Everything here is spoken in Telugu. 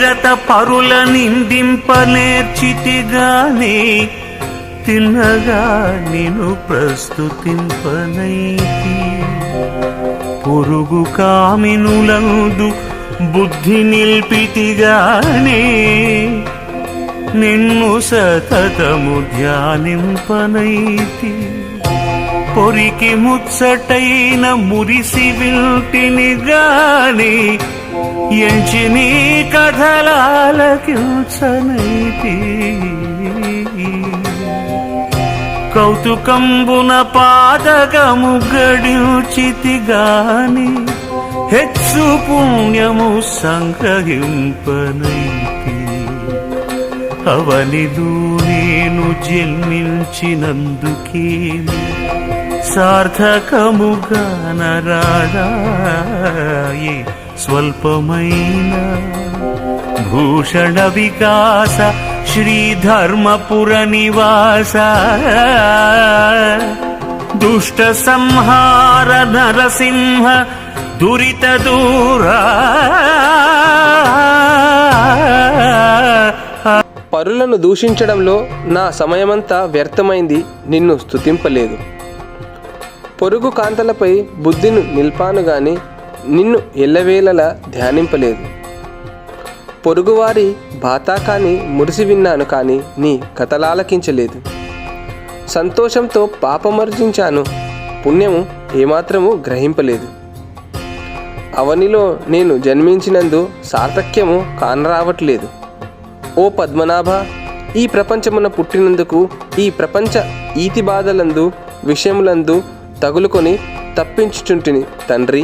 చేత పరుల నిందింప నేర్చితిగానే తిన్నగా నిను ప్రస్తుతింపనైతి. పొరుగు కామినులందు బుద్ధి నిల్పితిగానే నిన్ను సతతము ధ్యానింపనైతి. పొరికి ముచ్చటైన మురిసి వింటిని గాని ఎంచి నీ కథలాలకించనైతి కౌతుకంబున పాదకము గడిచితి గాని హెచ్చు పుణ్యము సంగ్రహింపనైతి అవనిదు నేను జన్మించినందుకేమి సార్థకముగా నరాడాయే స్వల్పమైన భూషణ వికాస శ్రీధర్మపుర నివాస దుష్ట సంహార నరసింహ దురిత దూరా. పరులను దూషించడంలో నా సమయమంతా వ్యర్థమైంది నిన్ను స్తుతింపలేదు. పొరుగు కాంతలపై బుద్ధిని నిల్పాను గాని నిన్ను ఎల్లవేళలా ధ్యానింపలేదు. పొరుగువారి బాతాకాని మురిసి విన్నాను కానీ నీ కథలాలకించలేదు. సంతోషంతో పాపమర్జించాను పుణ్యము ఏమాత్రము గ్రహింపలేదు. అవనిలో నేను జన్మించినందు సార్థక్యము కానరావట్లేదు. ఓ పద్మనాభ ఈ ప్రపంచమున పుట్టినందుకు ఈ ప్రపంచ ఈతి బాధలందు విషయములందు తగులుకొని తప్పించుచుంటిని తండ్రి.